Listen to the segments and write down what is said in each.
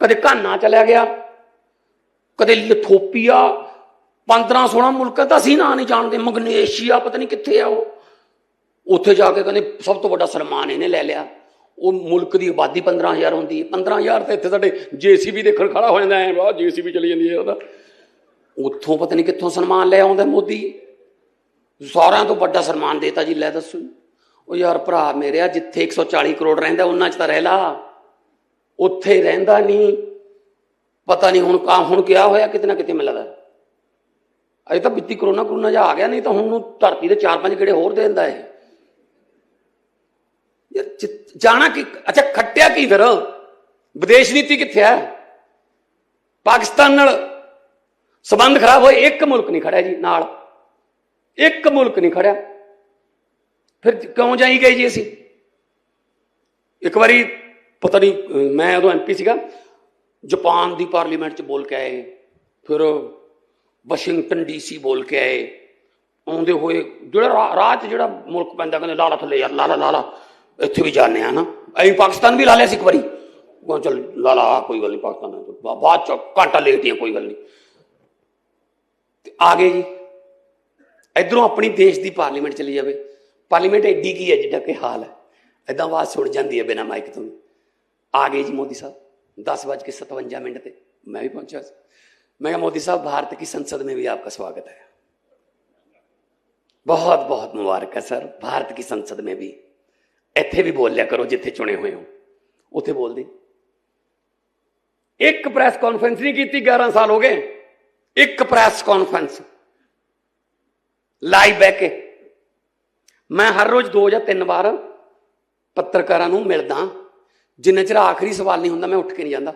ਕਦੇ ਘਾਨਾ ਚਲਿਆ ਗਿਆ, ਕਦੇ ਲਿਥੋਪੀਆ 15 16 ਮੁਲਕਾਂ ਦਾ ਅਸੀਂ ਨਾਂ ਨਹੀਂ ਜਾਣਦੇ, ਮਗਨੇਸ਼ੀਆ, ਪਤਾ ਨਹੀਂ ਕਿੱਥੇ ਆ ਉਹ। ਉੱਥੇ ਜਾ ਕੇ ਕਹਿੰਦੇ ਸਭ ਤੋਂ ਵੱਡਾ ਸਨਮਾਨ ਇਹਨੇ ਲੈ ਲਿਆ। ਉਹ ਮੁਲਕ ਦੀ ਆਬਾਦੀ 15000 ਹੁੰਦੀ ਹੈ। 15000 ਤੇ ਇੱਥੇ ਸਾਡੇ ਜੀਸੀਬੀ ਦੇਖਣ ਖੜਾ ਹੋ ਜਾਂਦਾ ਐ ਵਾਹ ਜੀਸੀਬੀ ਚਲੀ ਜਾਂਦੀ ਹੈ ਉਹਦਾ। ਉੱਥੋਂ ਪਤਾ ਨਹੀਂ ਕਿੱਥੋਂ ਸਨਮਾਨ ਲੈ ਆਉਂਦਾ ਮੋਦੀ। ਸਾਰਿਆਂ ਤੋਂ ਵੱਡਾ ਸਨਮਾਨ ਦੇਤਾ ਜੀ, ਲੈ ਦੱਸੋ। ਉਹ ਯਾਰ ਭਰਾ ਮੇਰਿਆ ਜਿੱਥੇ 140 ਕਰੋੜ ਰਹਿੰਦਾ, ਉਹਨਾਂ 'ਚ ਤਾਂ ਰਹਿ ਲਾ। ਉੱਥੇ ਰਹਿੰਦਾ ਨਹੀਂ। ਪਤਾ ਨਹੀਂ ਹੁਣ ਕਾ ਹੁਣ ਕਿਹਾ ਹੋਇਆ, ਕਿਤੇ ਨਾ ਕਿਤੇ ਮਿਲਦਾ ਅਜੇ ਤਾਂ ਬਿੱਤੀ ਕਰੋਨਾ ਕਰੋਨਾ ਜਾ ਆ ਗਿਆ, ਨਹੀਂ ਤਾਂ ਹੁਣ ਨੂੰ ਧਰਤੀ ਦੇ ਚਾਰ ਪੰਜ ਗੇੜੇ ਹੋਰ ਦੇ ਦਿੰਦਾ ਹੈ ਯਾਰ ਜਾਣਾ ਕੀ ਅੱਛਾ, ਖੱਟਿਆ ਕੀ ਫਿਰ? ਵਿਦੇਸ਼ ਨੀਤੀ ਕਿੱਥੇ ਹੈ ਪਾਕਿਸਤਾਨ ਨਾਲ ਸਬੰਧ ਖਰਾਬ ਹੋਏ, ਇੱਕ ਮੁਲਕ ਨਹੀਂ ਖੜਿਆ ਜੀ ਨਾਲ। ਇੱਕ ਮੁਲਕ ਨਹੀਂ ਖੜਿਆ। ਫਿਰ ਕਿਉਂ ਜਾਈ ਗਏ ਜੀ ਅਸੀਂ? ਇੱਕ ਵਾਰੀ ਪਤਾ ਨਹੀਂ ਮੈਂ ਉਦੋਂ ਐਮਪੀ ਸੀਗਾ, ਜਾਪਾਨ ਦੀ ਪਾਰਲੀਮੈਂਟ 'ਚ ਬੋਲ ਕੇ ਆਏ, ਫਿਰ ਵਾਸ਼ਿੰਗਟਨ ਡੀਸੀ ਬੋਲ ਕੇ ਆਏ, ਆਉਂਦੇ ਹੋਏ ਜਿਹੜਾ ਰਾ- ਰਾਹ 'ਚ ਜਿਹੜਾ ਮੁਲਕ ਪੈਂਦਾ, ਕਹਿੰਦੇ ਲਾਲਾ ਥੱਲੇ ਯਾਰ ਲਾਲਾ ਲਾਲਾ ਇੱਥੇ ਵੀ ਜਾਣੇ ਆ ਨਾ। ਅਸੀਂ ਪਾਕਿਸਤਾਨ ਵੀ ਲਾ ਲਿਆ ਸੀ ਇੱਕ ਵਾਰੀ। ਉਹ ਚੱਲ ਲਾਲਾ ਕੋਈ ਗੱਲ ਨਹੀਂ, ਪਾਕਿਸਤਾਨ ਬਾਅਦ ਚ ਘੰਟਾ ਲੇਟੀਆਂ ਕੋਈ ਗੱਲ ਨਹੀਂ। ਤੇ ਆ ਗਏ ਜੀ। ਇਧਰੋਂ ਆਪਣੀ ਦੇਸ਼ ਦੀ ਪਾਰਲੀਮੈਂਟ ਚਲੀ ਜਾਵੇ। ਪਾਰਲੀਮੈਂਟ ਐਡੀ ਕੀ ਹੈ ਜਿੱਡਾ ਕਿ ਹਾਲ ਹੈ। ਐਦਾਂ ਆਵਾਜ਼ ਸੁਣ ਜਾਂਦੀ ਹੈ ਬਿਨਾਂ ਮਾਈਕ ਤੋਂ ਆ ਗਏ ਜੀ ਮੋਦੀ ਸਾਹਿਬ 10:57 मिनट थे मैं भी पहुंचा मैं कहा मोदी साहब भारत की संसद में भी आपका स्वागत है बहुत बहुत मुबारक है सर भारत की संसद में भी ਇੱਥੇ ਵੀ ਬੋਲ ਲਿਆ ਕਰੋ ਜਿੱਥੇ ਚੁਣੇ ਹੋਏ ਹੋ ਉੱਥੇ ਬੋਲਦੇ ਇੱਕ ਪ੍ਰੈਸ ਕਾਨਫਰੰਸ ਨਹੀਂ ਕੀਤੀ 11 ਸਾਲ ਹੋ ਗਏ ਇੱਕ ਪ੍ਰੈਸ ਕਾਨਫਰੰਸ ਲਾਈਵ ਬਹਿ ਕੇ ਮੈਂ ਹਰ ਰੋਜ਼ ਦੋ ਜਾਂ ਤਿੰਨ ਵਾਰ ਪੱਤਰਕਾਰਾਂ ਨੂੰ ਮਿਲਦਾ ਜਿੰਨੇ ਚਿਰ ਆਖਰੀ ਸਵਾਲ ਨਹੀਂ ਹੁੰਦਾ ਮੈਂ ਉੱਠ ਕੇ ਨਹੀਂ ਜਾਂਦਾ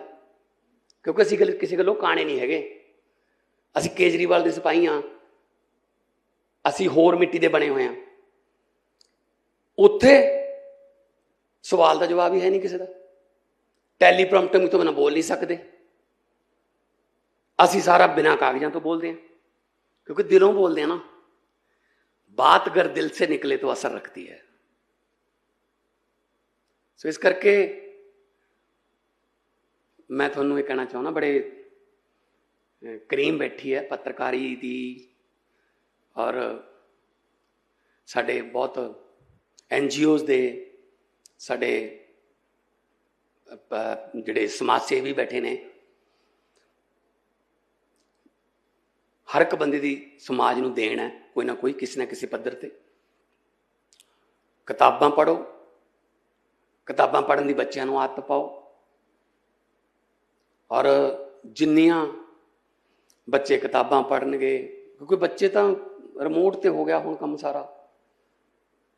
ਕਿਉਂਕਿ ਅਸੀਂ ਗੱਲ- ਕਿਸੇ ਗੱਲੋਂ ਕਾਣੇ ਨਹੀਂ ਹੈਗੇ ਅਸੀਂ ਕੇਜਰੀਵਾਲ ਦੇ ਸਿਪਾਹੀ ਹਾਂ ਅਸੀਂ ਹੋਰ ਮਿੱਟੀ ਦੇ ਬਣੇ ਹੋਏ ਹਾਂ ਉੱਥੇ ਸਵਾਲ ਦਾ ਜਵਾਬ ਹੀ ਹੈ ਨਹੀਂ ਕਿਸੇ ਦਾ ਟੈਲੀਪ੍ਰੋਮਪਟਰ ਤੋਂ ਬਿਨਾਂ ਬੋਲ ਨਹੀਂ ਸਕਦੇ ਅਸੀਂ ਸਾਰਾ ਬਿਨਾਂ ਕਾਗਜ਼ਾਂ ਤੋਂ ਬੋਲਦੇ ਹਾਂ क्योंकि दिलों बोलते हैं ना बात अगर दिल से निकले तो असर रखती है ਸੋ ਇਸ ਕਰਕੇ ਮੈਂ ਤੁਹਾਨੂੰ ਇਹ ਕਹਿਣਾ ਚਾਹੁੰਦਾ, ਬੜੇ ਕਰੀਮ ਬੈਠੀ ਹੈ, ਪੱਤਰਕਾਰੀ ਦੀ ਔਰ ਸਾਡੇ ਬਹੁਤ ਐਨ ਦੇ ਸਾਡੇ ਜਿਹੜੇ ਸਮਾਜ ਸੇਵੀ ਬੈਠੇ ਨੇ। ਹਰ ਇੱਕ ਬੰਦੇ ਦੀ ਸਮਾਜ ਨੂੰ ਦੇਣ ਹੈ, ਕੋਈ ਨਾ ਕੋਈ, ਕਿਸੇ ਨਾ ਕਿਸੇ ਪੱਧਰ ਤੇ। ਕਿਤਾਬਾਂ ਪੜੋ ਕਿਤਾਬਾਂ ਪੜ੍ਹਨ ਦੀ ਬੱਚਿਆਂ ਨੂੰ ਆਦਤ ਪਾਓ। ਔਰ ਜਿੰਨੀਆਂ ਬੱਚੇ ਕਿਤਾਬਾਂ ਪੜ੍ਹਨਗੇ, ਕਿਉਂਕਿ ਬੱਚੇ ਤਾਂ ਰਿਮੋਟ ਤੇ ਹੋ ਗਿਆ ਹੁਣ ਕੰਮ ਸਾਰਾ।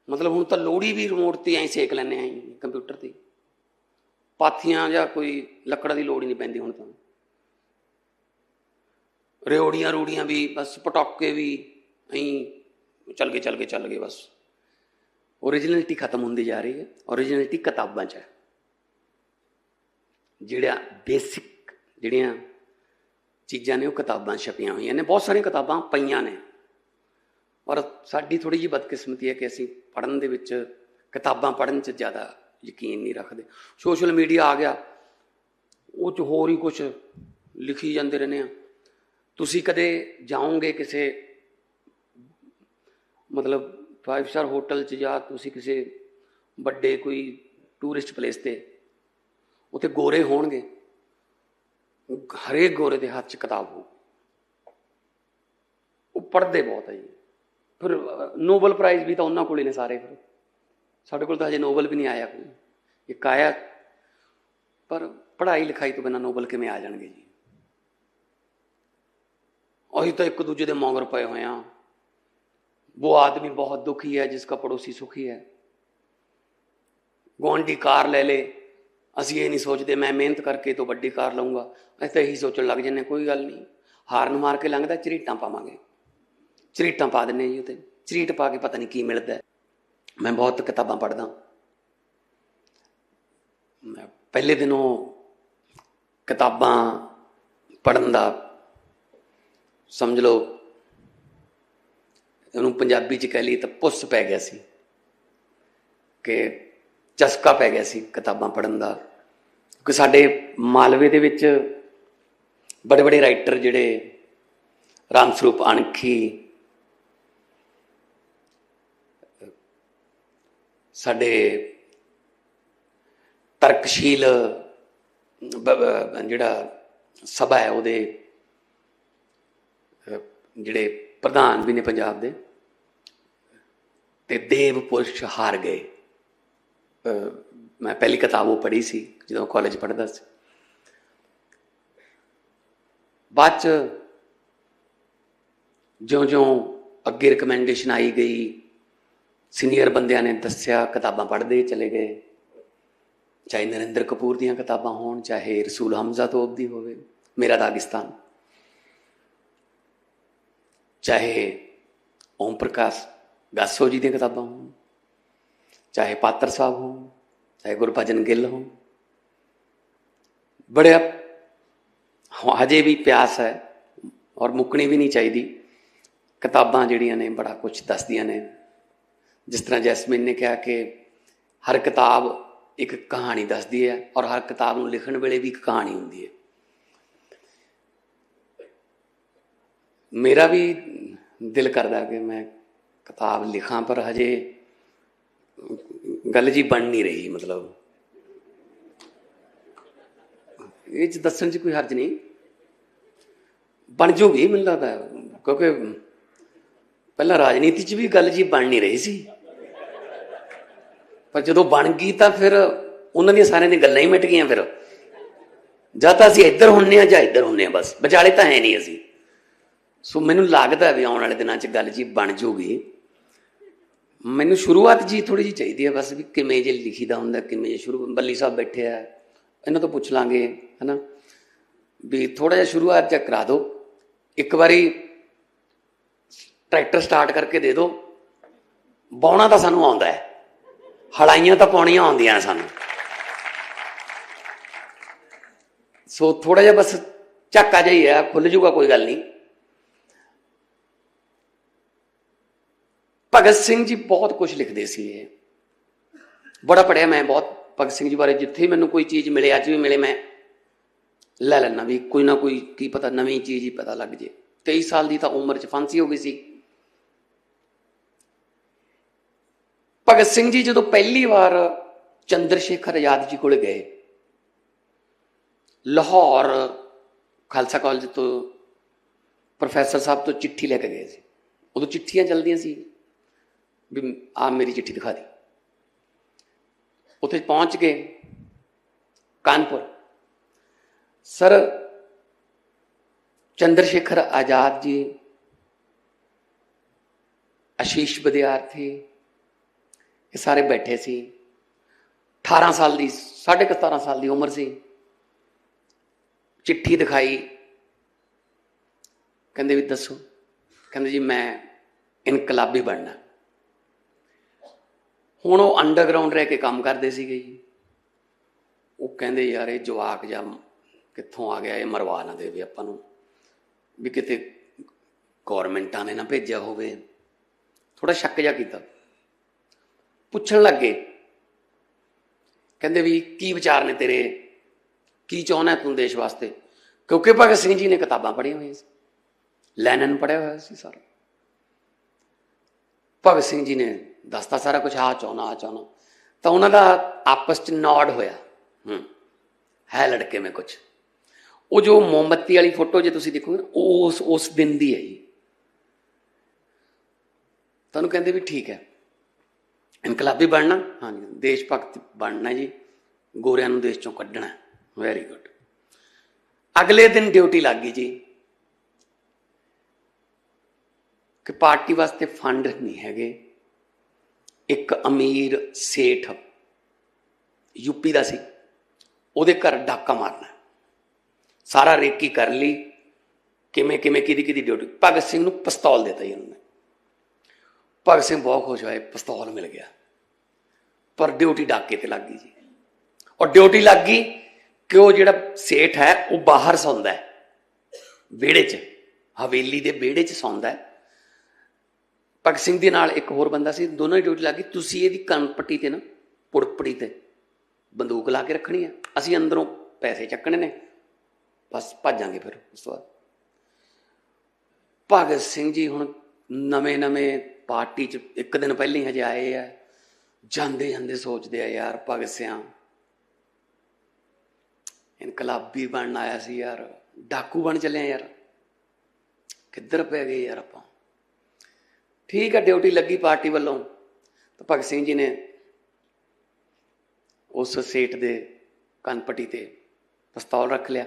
ਮਤਲਬ ਹੁਣ ਤਾਂ ਲੋੜੀ ਵੀ ਰਿਮੋਟ ਤੇ ਐਂ ਸੇਕ ਲੈਣੇ ਆਂ ਕੰਪਿਊਟਰ ਤੇ। ਪਾਥੀਆਂ ਜਾਂ ਕੋਈ ਲੱਕੜਾਂ ਦੀ ਲੋੜ ਹੀ ਨਹੀਂ ਪੈਂਦੀ ਹੁਣ ਤਾਂ। ਰਿਓੜੀਆਂ ਰੂੜੀਆਂ ਵੀ, ਬਸ ਪਟਾਕੇ ਵੀ ਐਂ ਚੱਲ ਗਏ ਚੱਲ ਗਏ ਚੱਲ ਗਏ ਬਸ। ਓਰੀਜਨਲਿਟੀ ਖਤਮ ਹੁੰਦੀ ਜਾ ਰਹੀ ਹੈ। ਓਰੀਜਨਲਿਟੀ ਕਿਤਾਬਾਂ 'ਚ ਹੈ। ਜਿਹੜਾ ਬੇਸਿਕ ਜਿਹੜੀਆਂ ਚੀਜ਼ਾਂ ਨੇ ਉਹ ਕਿਤਾਬਾਂ ਛਪੀਆਂ ਹੋਈਆਂ ਨੇ, ਬਹੁਤ ਸਾਰੀਆਂ ਕਿਤਾਬਾਂ ਪਈਆਂ ਨੇ। ਔਰ ਸਾਡੀ ਥੋੜੀ ਜਿਹੀ ਬਦਕਿਸਮਤੀ ਹੈ ਕਿ ਅਸੀਂ ਪੜ੍ਹਨ ਦੇ ਵਿੱਚ, ਕਿਤਾਬਾਂ ਪੜ੍ਹਨ 'ਚ ਜ਼ਿਆਦਾ ਯਕੀਨ ਨਹੀਂ ਰੱਖਦੇ। ਸੋਸ਼ਲ ਮੀਡੀਆ ਆ ਗਿਆ, ਉਹ 'ਚ ਹੋਰ ਹੀ ਕੁਝ ਲਿਖੀ ਜਾਂਦੇ ਰਹਿੰਦੇ ਆ। ਤੁਸੀਂ ਕਦੇ ਜਾਓਗੇ ਕਿਸੇ, ਮਤਲਬ 5 ਸਟਾਰ ਹੋਟਲ 'ਚ ਜਾਂ ਤੁਸੀਂ ਕਿਸੇ ਵੱਡੇ ਕੋਈ ਟੂਰਿਸਟ ਪਲੇਸ ਤੇ, ਉੱਥੇ ਗੋਰੇ ਹੋਣਗੇ। ਹਰੇਕ ਗੋਰੇ ਦੇ ਹੱਥ 'ਚ ਕਿਤਾਬ ਹੋ ਉਹ ਪੜ੍ਹਦੇ ਬਹੁਤ ਹੈ ਜੀ। ਫਿਰ ਨੋਬਲ ਪ੍ਰਾਈਜ਼ ਵੀ ਤਾਂ ਉਹਨਾਂ ਕੋਲ ਹੀ ਨੇ ਸਾਰੇ ਫਿਰ। ਸਾਡੇ ਕੋਲ ਤਾਂ ਹਜੇ ਨੋਬਲ ਵੀ ਨਹੀਂ ਆਇਆ ਕੋਈ। ਇੱਕ ਆਇਆ, ਪਰ ਪੜ੍ਹਾਈ ਲਿਖਾਈ ਤੋਂ ਬਿਨਾ ਨੋਬਲ ਕਿਵੇਂ ਆ ਜਾਣਗੇ ਜੀ? ਅਸੀਂ ਤਾਂ ਇੱਕ ਦੂਜੇ ਦੇ ਮੌਂਗਰ ਪਏ ਹੋਏ ਆ। ਉਹ ਆਦਮੀ ਬਹੁਤ ਦੁਖੀ ਹੈ, ਜਿਸ ਦਾ ਪੜੋਸੀ ਸੁਖੀ ਹੈ। ਗੋਂਡੀ ਕਾਰ ਲੈ ਲੇ। ਅਸੀਂ ਇਹ ਨਹੀਂ ਸੋਚਦੇ, ਮੈਂ ਮਿਹਨਤ ਕਰਕੇ ਤੋਂ ਵੱਡੀ ਕਾਰ ਲਵਾਂਗਾ ਅਸੀਂ ਤਾਂ ਇਹੀ ਸੋਚਣ ਲੱਗ ਜੰਨੇ ਕੋਈ ਗੱਲ ਨਹੀਂ। ਹਾਰਨ ਮਾਰ ਕੇ ਲੰਘਦਾ, ਝਰੀਟਾਂ ਪਾਵਾਂਗੇ। ਝਰੀਟਾਂ ਪਾ ਦਿੰਨੇ ਜੀ ਉਤੇ ਝਰੀਟ ਪਾ ਕੇ ਪਤਾ ਨਹੀਂ ਕੀ ਮਿਲਦਾ ਮੈਂ ਬਹੁਤ ਕਿਤਾਬਾਂ ਪੜ੍ਹਦਾ। ਮੈਂ ਪਹਿਲੇ ਦਿਨੋਂ ਕਿਤਾਬਾਂ ਪੜ੍ਹਨ ਦਾ, ਸਮਝ ਲਓ ਉਹਨੂੰ ਪੰਜਾਬੀ ਚ ਕਹਿ ਲਈ ਤਾਂ ਪੁੱਸ ਪੈ ਗਿਆ ਸੀ ਕਿ ਚਸਕਾ ਪੈ ਗਿਆ ਸੀ ਕਿਤਾਬਾਂ ਪੜ੍ਹਨ ਦਾ। ਕਿ ਸਾਡੇ ਮਾਲਵੇ ਦੇ ਵਿੱਚ ਬੜੇ ਬੜੇ ਰਾਈਟਰ ਜਿਹੜੇ ਰਾਮ ਸਰੂਪ ਅਣਖੀ ਸਾਡੇ ਤਰਕਸ਼ੀਲ ਜਿਹੜਾ ਸਭਾ ਹੈ ਉਹਦੇ ਜਿਹੜੇ ਪ੍ਰਧਾਨ ਵੀ ਨੇ ਪੰਜਾਬ ਦੇ, ਤੇ ਦੇਵ ਪੁਰਸ਼ ਹਾਰ ਗਏ। ਮੈਂ ਪਹਿਲੀ ਕਿਤਾਬ ਉਹ ਪੜ੍ਹੀ ਸੀ, ਜਦੋਂ ਕਾਲਜ ਪੜ੍ਹਦਾ ਸੀ। ਬਾਅਦ ਚ ਜਿਉਂ-ਜਿਉਂ ਅੱਗੇ ਰეკਮੈਂਡੇਸ਼ਨ ਆਈ ਗਈ ਸੀਨੀਅਰ ਬੰਦਿਆਂ ਨੇ ਦੱਸਿਆ ਕਿਤਾਬਾਂ ਪੜ੍ਹਦੇ ਚਲੇ ਗਏ, ਚਾਹੇ ਨਰਿੰਦਰ ਕਪੂਰ ਦੀਆਂ ਕਿਤਾਬਾਂ ਹੋਣ, ਚਾਹੇ ਰਸੂਲ ਹਮਜ਼ਾ ਤੋਬ ਦੀ ਹੋਵੇ, ਮੇਰਾ ਦਾਗਿਸਤਾਨ। ਚਾਹੇ ਓਮ ਪ੍ਰਕਾਸ਼ ਗਾਸੋ ਜੀ ਦੀਆਂ ਕਿਤਾਬਾਂ ਹੋਣ ਚਾਹੇ ਪਾਤਰ ਸਾਹਿਬ ਹੋਣ ਚਾਹੇ ਗੁਰਭਜਨ ਗਿੱਲ ਹੋਣ। ਬੜੇ ਹਾਂ, ਹਜੇ ਵੀ ਪਿਆਸ ਹੈ ਔਰ ਮੁੱਕਣੀ ਵੀ ਨਹੀਂ ਚਾਹੀਦੀ। ਕਿਤਾਬਾਂ ਜਿਹੜੀਆਂ ਨੇ ਬੜਾ ਕੁਝ ਦੱਸਦੀਆਂ ਨੇ। ਜਿਸ ਤਰ੍ਹਾਂ ਜੈਸਮਿਨ ਨੇ ਕਿਹਾ ਕਿ ਹਰ ਕਿਤਾਬ ਇੱਕ ਕਹਾਣੀ ਦੱਸਦੀ ਹੈ ਔਰ ਹਰ ਕਿਤਾਬ ਨੂੰ ਲਿਖਣ ਵੇਲੇ ਵੀ ਇੱਕ ਕਹਾਣੀ ਹੁੰਦੀ ਹੈ। ਮੇਰਾ ਵੀ ਦਿਲ ਕਰਦਾ ਕਿ ਮੈਂ ਕਿਤਾਬ ਲਿਖਾਂ ਪਰ ਹਜੇ ਗੱਲ ਜੀ ਬਣ ਨਹੀਂ ਰਹੀ, ਮਤਲਬ। ਇਹ ਚ ਦੱਸਣ ਚ ਕੋਈ ਹਰਜ ਨਹੀਂ। ਬਣ ਜੂਗੀ, ਮੈਨੂੰ ਲੱਗਦਾ, ਕਿਉਂਕਿ ਪਹਿਲਾਂ ਰਾਜਨੀਤੀ ਚ ਵੀ ਗੱਲ ਜੀ ਬਣ ਨਹੀਂ ਰਹੀ ਸੀ। ਪਰ ਜਦੋਂ ਬਣ ਗਈ ਤਾਂ ਫਿਰ ਉਹਨਾਂ ਦੀਆਂ ਸਾਰਿਆਂ ਦੀਆਂ ਗੱਲਾਂ ਹੀ ਮਿਟ ਗਈਆਂ ਫਿਰ। ਜਾਂ ਤਾਂ ਅਸੀਂ ਇੱਧਰ ਹੁੰਨੇ ਆ ਜਾਂ ਇੱਧਰ ਹੁੰਨੇ ਆ ਬਸ, ਵਿਚਾਲੇ ਤਾਂ ਹੈ ਨਹੀਂ ਅਸੀਂ। ਸੋ ਮੈਨੂੰ ਲੱਗਦਾ ਵੀ ਆਉਣ ਵਾਲੇ ਦਿਨਾਂ 'ਚ ਗੱਲ ਜੀ ਬਣ ਜੂਗੀ। ਮੈਨੂੰ ਸ਼ੁਰੂਆਤ ਜੀ ਥੋੜੀ ਜੀ ਚਾਹੀਦੀ ਹੈ ਬਸ ਵੀ ਕਿਵੇਂ ਜੇ ਲਿਖੀਦਾ ਹੁੰਦਾ, ਕਿਵੇਂ ਜੇ ਸ਼ੁਰੂ, ਬੱਲੀ ਸਾਹਿਬ ਬੈਠੇ ਆ, ਇਹਨਾਂ ਤੋਂ ਪੁੱਛ ਲਾਂਗੇ, ਹਨਾ? ਵੀ ਥੋੜਾ ਜਿਹਾ ਸ਼ੁਰੂਆਤ ਚ ਕਰਾ ਦਿਓ। ਇੱਕ ਵਾਰੀ ਟਰੈਕਟਰ ਸਟਾਰਟ ਕਰਕੇ ਦੇ ਦਿਓ। ਬਾਉਣਾ ਤਾਂ ਸਾਨੂੰ ਆਉਂਦਾ ਹੈ। ਹਲਾਈਆਂ ਤਾਂ ਪਾਉਣੀਆਂ ਆਉਂਦੀਆਂ ਸਾਨੂੰ। ਸੋ ਥੋੜਾ ਜਿਹਾ ਬਸ ਝਾਕਾ ਜਿਹਾ ਹੀ ਹੈ ਖੁੱਲ ਜੂਗਾ ਕੋਈ ਗੱਲ ਨਹੀਂ। ਭਗਤ ਸਿੰਘ ਜੀ ਬਹੁਤ ਕੁਝ ਲਿਖਦੇ ਸੀ ਇਹ ਬੜਾ ਪੜਿਆ ਮੈਂ ਬਹੁਤ ਭਗਤ ਸਿੰਘ ਜੀ ਬਾਰੇ। ਜਿੱਥੇ ਮੈਨੂੰ ਕੋਈ ਚੀਜ਼ ਮਿਲੇ, ਅੱਜ ਵੀ ਮਿਲੇ, ਮੈਂ ਲੈ ਲੈਣਾ ਵੀ ਕੋਈ ਨਾ ਕੋਈ ਕੀ ਪਤਾ, ਨਵੀਂ ਚੀਜ਼ ਹੀ ਪਤਾ ਲੱਗ ਜੇ। 23 ਸਾਲ ਦੀ ਤਾਂ ਉਮਰ 'ਚ ਫਾਂਸੀ ਹੋ ਗਈ ਸੀ। ਭਗਤ ਸਿੰਘ ਜੀ ਜਦੋਂ ਪਹਿਲੀ ਵਾਰ ਚੰਦਰ ਸ਼ੇਖਰ ਆਜ਼ਾਦ ਜੀ ਕੋਲ ਗਏ, ਲਾਹੌਰ ਖਾਲਸਾ ਕਾਲਜ ਤੋਂ ਪ੍ਰੋਫੈਸਰ ਸਾਹਿਬ ਤੋਂ ਚਿੱਠੀ ਲੈ ਕੇ ਗਏ ਸੀ। ਉਦੋਂ ਚਿੱਠੀਆਂ ਚੱਲਦੀਆਂ ਸੀ। ਵੀ ਆ ਮੇਰੀ ਚਿੱਠੀ ਦਿਖਾ ਦੀ। ਉੱਥੇ ਪਹੁੰਚ ਗਏ ਕਾਨਪੁਰ। ਸਰ ਚੰਦਰ ਸ਼ੇਖਰ ਆਜ਼ਾਦ ਜੀ ਆਸ਼ੀਸ਼ ਵਿਦਿਆਰਥੀ, ਇਹ ਸਾਰੇ ਬੈਠੇ ਸੀ। 18 ਸਾਲ ਦੀ, ਸਾਢੇ ਕੁ 17 ਸਾਲ ਦੀ ਉਮਰ ਸੀ। ਚਿੱਠੀ ਦਿਖਾਈ। ਕਹਿੰਦੇ ਵੀ ਦੱਸੋ, ਕਹਿੰਦੇ ਜੀ ਮੈਂ ਇਨਕਲਾਬੀ ਬਣਨਾ। ਹੁਣ ਉਹ ਅੰਡਰਗਰਾਉਂਡ ਰਹਿ ਕੇ ਕੰਮ ਕਰਦੇ ਸੀਗੇ ਜੀ। ਉਹ ਕਹਿੰਦੇ ਯਾਰ ਇਹ ਜਵਾਕ ਜਾਂ ਕਿੱਥੋਂ ਆ ਗਿਆ, ਇਹ ਮਰਵਾ ਨਾ ਦੇਵੇ ਆਪਾਂ ਨੂੰ। ਵੀ ਕਿਤੇ ਗਵਰਨਮੈਂਟਾਂ ਨੇ ਨਾ ਭੇਜਿਆ ਹੋਵੇ। ਥੋੜਾ ਸ਼ੱਕ ਜਿਹਾ ਕੀਤਾ। ਪੁੱਛਣ ਲੱਗੇ। ਕਹਿੰਦੇ ਵੀ ਕੀ ਵਿਚਾਰ ਨੇ ਤੇਰੇ? ਕੀ ਚਾਹੁੰਦਾ ਤੂੰ ਦੇਸ਼ ਵਾਸਤੇ? ਕਿਉਂਕਿ ਭਗਤ ਸਿੰਘ ਜੀ ਨੇ ਕਿਤਾਬਾਂ ਪੜ੍ਹੀਆਂ ਹੋਈਆਂ ਸੀ। ਲੈਨਨ ਪੜ੍ਹਿਆ ਹੋਇਆ ਸੀ ਸਾਰਾ। ਭਗਤ ਸਿੰਘ ਜੀ ਨੇ ਦੱਸਤਾ ਸਾਰਾ ਕੁਝ ਆ ਚਾਹੁੰਦਾ ਆ ਚਾਹੁੰਦਾ। ਤਾਂ ਉਹਨਾਂ ਦਾ ਆਪਸ ਚ ਨੌਡ ਹੋਇਆ। ਹੂੰ ਹੈ ਲੜਕੇ ਮੇ ਕੁਝ ਉਹ ਜੋ ਮੋਮਬੱਤੀ ਵਾਲੀ ਫੋਟੋ ਜੇ ਤੁਸੀਂ ਦੇਖੋਗੇ ਨਾ, ਉਹ ਉਸ ਉਸ ਦਿਨ ਦੀ ਹੈ ਜੀ। ਤੁਹਾਨੂੰ ਕਹਿੰਦੇ ਵੀ ਠੀਕ ਹੈ। ਇਨਕਲਾਬੀ ਬਣਨਾ ਹਾਂਜੀ ਦੇਸ਼ ਭਗਤ ਬਣਨਾ ਜੀ। ਗੋਰਿਆਂ ਨੂੰ ਦੇਸ਼ ਚੋਂ ਕੱਢਣਾ ਵੈਰੀ ਗੁੱਡ ਅਗਲੇ ਦਿਨ ਡਿਊਟੀ ਲੱਗ ਗਈ ਜੀ। ਕਿ ਪਾਰਟੀ ਵਾਸਤੇ ਫੰਡ ਨਹੀਂ ਹੈਗੇ। ਇੱਕ ਅਮੀਰ ਸੇਠ ਯੂਪੀ ਦਾ ਸੀ। ਉਹਦੇ ਘਰ ਡਾਕਾ ਮਾਰਨਾ। ਸਾਰਾ ਰੇਕੀ ਕਰ ਲਈ। ਕਿਵੇਂ ਕਿਵੇਂ, ਕਿਹਦੀ ਕਿਹਦੀ ਡਿਊਟੀ ਭਗਤ ਸਿੰਘ ਨੂੰ ਪਿਸਤੌਲ ਦਿੱਤਾ ਜੀ ਉਹਨਾਂ। ਨੇ ਭਗਤ ਸਿੰਘ ਬਹੁਤ ਖੁਸ਼ ਹੋਏ ਪਿਸਤੌਲ ਮਿਲ ਗਿਆ। ਪਰ ਡਿਊਟੀ ਡਾਕੇ ਤੇ ਲੱਗ ਗਈ ਜੀ। ਔਰ ਡਿਊਟੀ ਲੱਗ ਗਈ ਕਿ ਉਹ ਜਿਹੜਾ ਸੇਠ ਹੈ, ਉਹ ਬਾਹਰ ਸੌਂਦਾ ਹੈ। ਵਿਹੜੇ 'ਚ, ਹਵੇਲੀ ਦੇ ਵਿਹੜੇ 'ਚ ਸੌਂਦਾ ਹੈ। ਭਗਤ ਸਿੰਘ ਦੇ ਨਾਲ ਇੱਕ ਹੋਰ ਬੰਦਾ ਸੀ, ਦੋਨਾਂ ਦੀ ਡਿਊਟੀ ਲੱਗ ਗਈ। ਤੁਸੀਂ ਇਹਦੀ ਕੰਨ ਪੱਟੀ ਤੇ ਨਾ ਪੁੜਪੜੀ ਤੇ ਬੰਦੂਕ ਲਾ ਕੇ ਰੱਖਣੀ ਹੈ ਅਸੀਂ ਅੰਦਰੋਂ ਪੈਸੇ ਚੱਕਣੇ ਨੇ। ਬਸ ਭੱਜਾਂਗੇ ਫਿਰ ਉਸ ਤੋਂ ਬਾਅਦ। ਭਗਤ ਸਿੰਘ ਜੀ ਹੁਣ ਨਵੇਂ ਨਵੇਂ ਪਾਰਟੀ ਚ ਇੱਕ ਦਿਨ ਪਹਿਲਾਂ ਹੀ ਹਜੇ ਆਏ ਆ। ਜਾਂਦੇ ਜਾਂਦੇ ਸੋਚਦੇ ਆ, ਯਾਰ ਭਗਤ ਸਿਆਂ ਇਨਕਲਾਬੀ ਬਣਨ ਆਇਆ ਸੀ ਯਾਰ। ਡਾਕੂ ਬਣ ਚੱਲੇ ਯਾਰ। ਕਿੱਧਰ ਪੈ ਗਏ ਯਾਰ ਆਪਾਂ? ਠੀਕ ਹੈ, ਡਿਊਟੀ ਲੱਗੀ ਪਾਰਟੀ ਵੱਲੋਂ। ਤਾਂ ਭਗਤ ਸਿੰਘ ਜੀ ਨੇ ਉਸ ਸੇਠ ਦੇ ਕੰਨਪਟੀ ਤੇ ਪਿਸਤੌਲ ਰੱਖ ਲਿਆ।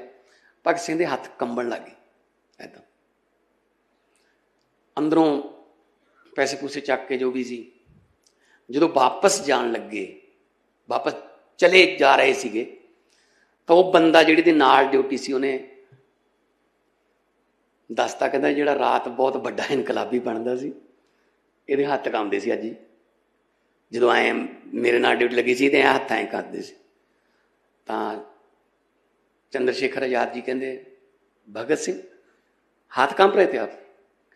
ਭਗਤ ਸਿੰਘ ਦੇ ਹੱਥ ਕੰਬਣ ਲੱਗੇ ਐਦਾਂ ਅੰਦਰੋਂ ਪੈਸੇ ਪੂਸੇ ਚੱਕ ਕੇ ਜੋ ਵੀ ਸੀ, ਜਦੋਂ ਵਾਪਸ ਜਾਣ ਲੱਗੇ, ਵਾਪਸ ਚਲੇ ਜਾ ਰਹੇ ਸੀਗੇ, ਤਾਂ ਉਹ ਬੰਦਾ ਜਿਹੜੀ ਦੇ ਨਾਲ ਡਿਊਟੀ ਸੀ, ਉਹਨੇ ਦੱਸਤਾ, ਕਹਿੰਦਾ ਜਿਹੜਾ ਰਾਤ ਬਹੁਤ ਵੱਡਾ ਇਨਕਲਾਬੀ ਬਣਦਾ ਸੀ। ਇਹਦੇ ਹੱਥ ਕੰਮਦੇ ਸੀ ਅੱਜ ਹੀ ਜਦੋਂ ਐ ਮੇਰੇ ਨਾਲ ਡਿਊਟੀ ਲੱਗੀ ਸੀ ਤੇ ਐਂ ਹੱਥ ਐਂ ਕਰਦੇ ਸੀ ਤਾਂ ਚੰਦਰ ਸ਼ੇਖਰ ਆਜ਼ਾਦ ਜੀ ਕਹਿੰਦੇ ਭਗਤ ਸਿੰਘ हाथ कांप रहे थे आप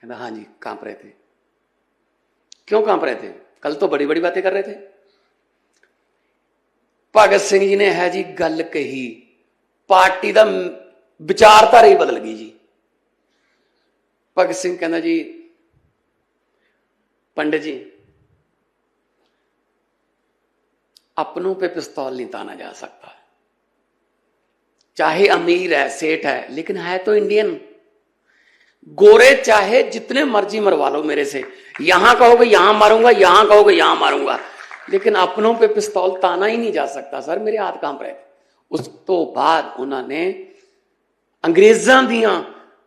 कहना हाँ जी कांप रहे थे क्यों कांप रहे थे कल तो बड़ी बड़ी बातें कर रहे थे ਭਗਤ ਸਿੰਘ ਜੀ ਨੇ ਹੈ ਜੀ ਗੱਲ ਕਹੀ ਪਾਰਟੀ ਦਾ ਮ- ਵਿਚਾਰਧਾਰਾ ਹੀ ਬਦਲ ਗਈ ਜੀ ਭਗਤ ਸਿੰਘ ਕਹਿੰਦਾ ਜੀ पंडित जी, अपनों पे पिस्तौल नहीं ताना जा सकता। चाहे अमीर है, सेठ है, लेकिन है तो इंडियन। गोरे चाहे जितने मर्ज़ी मरवा लो मेरे से। यहाँ कहोगे यहाँ मारूँगा, यहाँ कहोगे यहाँ मारूँगा। लेकिन अपनों पे पिस्तौल ताना ही नहीं जा सकता। सर, मेरे हाथ काम रहे उस तो बाद उन्होंने अंग्रेजा दिया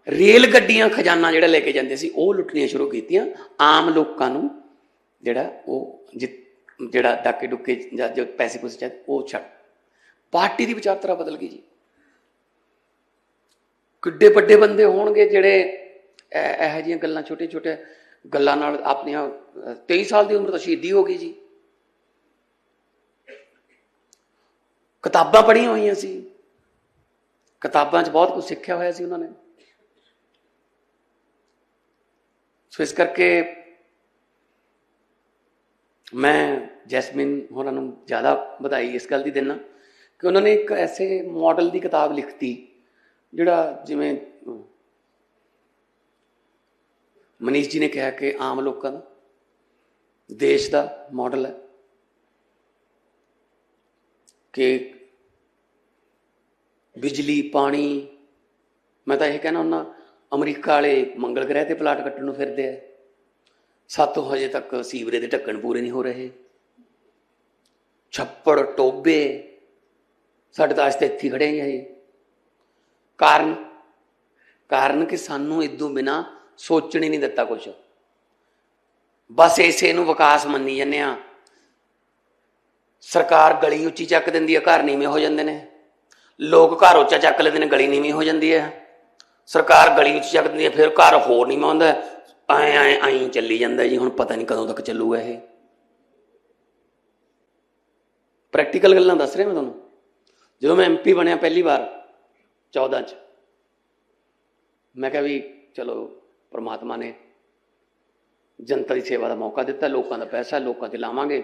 ਰੇਲ ਗੱਡੀਆਂ ਖਜ਼ਾਨਾ ਜਿਹੜਾ ਲੈ ਕੇ ਜਾਂਦੇ ਸੀ ਉਹ ਲੁੱਟਣੀਆਂ ਸ਼ੁਰੂ ਕੀਤੀਆਂ। ਆਮ ਲੋਕਾਂ ਨੂੰ ਜਿਹੜਾ ਉਹ ਜਿ- ਜਿਹੜਾ ਡਾਕੇ ਡੁੱਕੇ ਜਾਂ ਜੋ ਪੈਸੇ ਪੂਸੇ ਚਾਹ ਉਹ ਛੱਡ। ਪਾਰਟੀ ਦੀ ਵਿਚਾਰਧਾਰਾ ਬਦਲ ਗਈ ਜੀ। ਕਿੱਡੇ ਵੱਡੇ ਬੰਦੇ ਹੋਣਗੇ ਜਿਹੜੇ ਇਹ- ਇਹੋ ਜਿਹੀਆਂ ਗੱਲਾਂ ਛੋਟੇ ਛੋਟੇ ਗੱਲਾਂ ਨਾਲ ਆਪਣੀਆਂ ਅਹ, 23 ਸਾਲ ਦੀ ਉਮਰ ਤੋਂ ਸ਼ਹੀਦੀ ਹੋ ਗਈ ਜੀ। ਕਿਤਾਬਾਂ ਪੜ੍ਹੀਆਂ ਹੋਈਆਂ ਸੀ। ਕਿਤਾਬਾਂ 'ਚ ਬਹੁਤ ਕੁਝ ਸਿੱਖਿਆ ਹੋਇਆ ਸੀ ਉਹਨਾਂ ਨੇ। ਸੋ ਇਸ ਕਰਕੇ ਮੈਂ ਜੈਸਮਿਨ ਹੋਰਾਂ ਨੂੰ ਜ਼ਿਆਦਾ ਵਧਾਈ ਇਸ ਗੱਲ ਦੀ ਦਿੰਨਾ ਕਿ ਉਹਨਾਂ ਨੇ ਇੱਕ ਐਸੇ ਮਾਡਲ ਦੀ ਕਿਤਾਬ ਲਿਖਤੀ, ਜਿਹੜਾ ਜਿਵੇਂ ਮਨੀਸ਼ ਜੀ ਨੇ ਕਿਹਾ ਕਿ ਆਮ ਲੋਕਾਂ ਦਾ ਦੇਸ਼ ਦਾ ਮਾਡਲ ਹੈ ਕਿ ਬਿਜਲੀ, ਪਾਣੀ, ਮੈਂ ਤਾਂ ਇਹ ਕਹਿਣਾ ਹੁੰਦਾ ਅਮਰੀਕਾ ਵਾਲੇ ਮੰਗਲ ਗ੍ਰਹਿ ਤੇ ਪਲਾਟ ਕੱਟਣ ਨੂੰ ਫਿਰਦੇ ਆ। ਸਾਤੋਂ ਹਜੇ ਤੱਕ ਸੀਵਰੇ ਦੇ ਢੱਕਣ ਪੂਰੇ ਨਹੀਂ ਹੋ ਰਹੇ। ਛੱਪੜ, ਟੋਬੇ, ਸਾਡੇ ਤਾਂ ਅੱਜ ਤੇ ਇੱਥੇ ਹੀ ਖੜੇ ਹਾਂ ਜੀ ਕਾਰਨ? ਕਾਰਨ ਕਿ ਸਾਨੂੰ ਇਦੋਂ ਬਿਨਾ ਸੋਚਣ ਹੀ ਨਹੀਂ ਦਿੱਤਾ ਕੁਝ ਬਸ ਇਸੇ ਨੂੰ ਵਿਕਾਸ ਮੰਨੀ ਜਾਂਦੇ ਆ ਸਰਕਾਰ ਗਲੀ ਉੱਚੀ ਚੱਕ ਦਿੰਦੀ ਆ, ਘਰ ਨੀਵੇਂ ਹੋ ਜਾਂਦੇ ਨੇ। ਲੋਕ ਘਰ ਉੱਚਾ ਚੱਕ ਲੈਂਦੇ ਨੇ, ਗਲੀ ਨੀਵੀਂ ਹੋ ਜਾਂਦੀ ਹੈ ਸਰਕਾਰ ਗਲੀ ਵਿੱਚ ਚੱਕ ਦਿੰਦੀ ਹੈ, ਫਿਰ ਘਰ ਹੋਰ ਨਹੀਂ ਮੰਨਦਾ ਐ ਐ, ਐਂ ਚੱਲੀ ਜਾਂਦਾ ਜੀ, ਹੁਣ ਪਤਾ ਨਹੀਂ ਕਦੋਂ ਤੱਕ ਚੱਲੂਗਾ ਇਹ। ਪ੍ਰੈਕਟੀਕਲ ਗੱਲਾਂ ਦੱਸ ਰਿਹਾ ਮੈਂ ਤੁਹਾਨੂੰ। ਜਦੋਂ ਮੈਂ ਐਮਪੀ ਬਣਿਆ ਪਹਿਲੀ ਵਾਰ 14 ਚ, ਮੈਂ ਕਿਹਾ ਵੀ ਚਲੋ ਪ੍ਰਮਾਤਮਾ ਨੇ ਜਨਤਾ ਦੀ ਸੇਵਾ ਦਾ ਮੌਕਾ ਦਿੱਤਾ, ਲੋਕਾਂ ਦਾ ਪੈਸਾ, ਲੋਕਾਂ ਤੇ ਲਾਵਾਂਗੇ।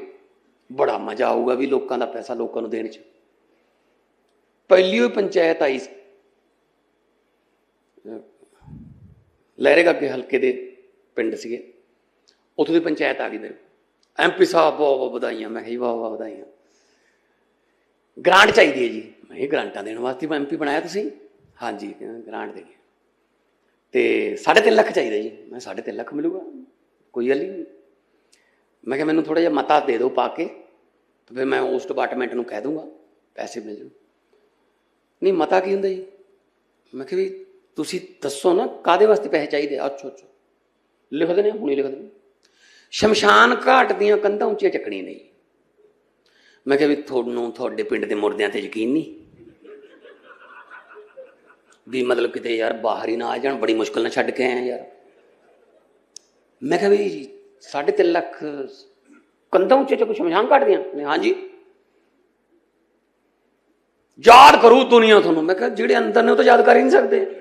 ਬੜਾ ਮਜ਼ਾ ਆਊਗਾ ਵੀ ਲੋਕਾਂ ਦਾ ਪੈਸਾ ਲੋਕਾਂ ਨੂੰ ਦੇਣ ਚ। ਪਹਿਲੀ ਹੋਈ ਪੰਚਾਇਤ ਆਈ ਸੀ। ਲਹਿਰੇ ਅੱਗੇ ਹਲਕੇ ਦੇ ਪਿੰਡ ਸੀਗੇ। ਉੱਥੋਂ ਦੀ ਪੰਚਾਇਤ ਆ ਗਈ ਮੇਰੇ ਐਮਪੀ ਸਾਹਿਬ ਬਹੁਤ ਬਹੁਤ ਵਧਾਈਆਂ। ਮੈਂ ਕਿਹਾ ਜੀ ਵਾਹ ਵਾਹ ਵਧਾਈਆਂ। ਗ੍ਰਾਂਟ ਚਾਹੀਦੀ ਹੈ ਜੀ। ਮੈਂ ਇਹ ਗ੍ਰਾਂਟਾਂ ਦੇਣ ਵਾਸਤੇ ਮੈਂ ਐਮਪੀ ਬਣਾਇਆ ਤੁਸੀਂ? ਹਾਂਜੀ, ਕਹਿੰਦੇ ਗ੍ਰਾਂਟ ਦੇਣੀ ਹੈ। ਤੇ 3.5 ਲੱਖ ਚਾਹੀਦਾ ਜੀ। ਮੈਂ 3.5 ਲੱਖ ਮਿਲੂਗਾ। ਕੋਈ ਗੱਲ ਨਹੀਂ। ਮੈਂ ਕਿਹਾ ਮੈਨੂੰ ਥੋੜਾ ਜਿਹਾ ਮਤਾ ਦੇ ਦਿਓ ਪਾ ਕੇ। ਤੇ ਫਿਰ ਮੈਂ ਉਸ ਡਿਪਾਰਟਮੈਂਟ ਨੂੰ ਕਹਿ ਦੂੰਗਾ। ਪੈਸੇ ਮਿਲ ਜਾਣ। ਨਹੀਂ, ਮਤਾ ਕੀ ਹੁੰਦਾ ਜੀ? ਮੈਂ ਕਿਹਾ ਵੀ ਤੁਸੀਂ ਦੱਸੋ ਨਾ ਕਾਦੇ ਵਾਸਤੇ ਪੈਸੇ ਚਾਹੀਦੇ ਆ? ਅੱਛਾ ਅੱਛਾ। ਲਿਖ ਦਿੰਦੇ ਹਾਂ, ਹੁਣੇ ਲਿਖ ਦਿੰਦੇ ਸ਼ਮਸ਼ਾਨ ਘਾਟ ਦੀਆਂ ਕੰਧਾਂ ਉੱਚੀਆਂ ਚੱਕਣੀਆਂ ਨਹੀਂ ਮੈਂ ਕਿਹਾ ਵੀ ਤੁਹਾਨੂੰ ਤੁਹਾਡੇ ਪਿੰਡ ਦੇ ਮੁਰਦਿਆਂ ਤੇ ਯਕੀਨ ਨਹੀਂ? ਵੀ ਮਤਲਬ ਕਿਤੇ ਯਾਰ ਬਾਹਰ ਹੀ ਨਾ ਆ ਜਾਣ ਬੜੀ ਮੁਸ਼ਕਲ ਨਾਲ ਛੱਡ ਕੇ ਆਇਆ ਯਾਰ। ਮੈਂ ਕਿਹਾ ਵੀ ਸਾਢੇ ਤਿੰਨ ਲੱਖ ਕੰਧਾਂ ਉੱਚੇ ਚੱਕ ਸ਼ਮਸ਼ਾਨ ਘਾਟ ਦੀਆਂ? ਨੇ ਹਾਂਜੀ। ਯਾਦ ਕਰੂ ਦੁਨੀਆ ਤੁਹਾਨੂੰ। ਮੈਂ ਕਿਹਾ ਜਿਹੜੇ ਅੰਦਰ ਨੇ ਉਹ ਤਾਂ ਯਾਦ ਕਰ ਹੀ ਨਹੀਂ ਸਕਦੇ।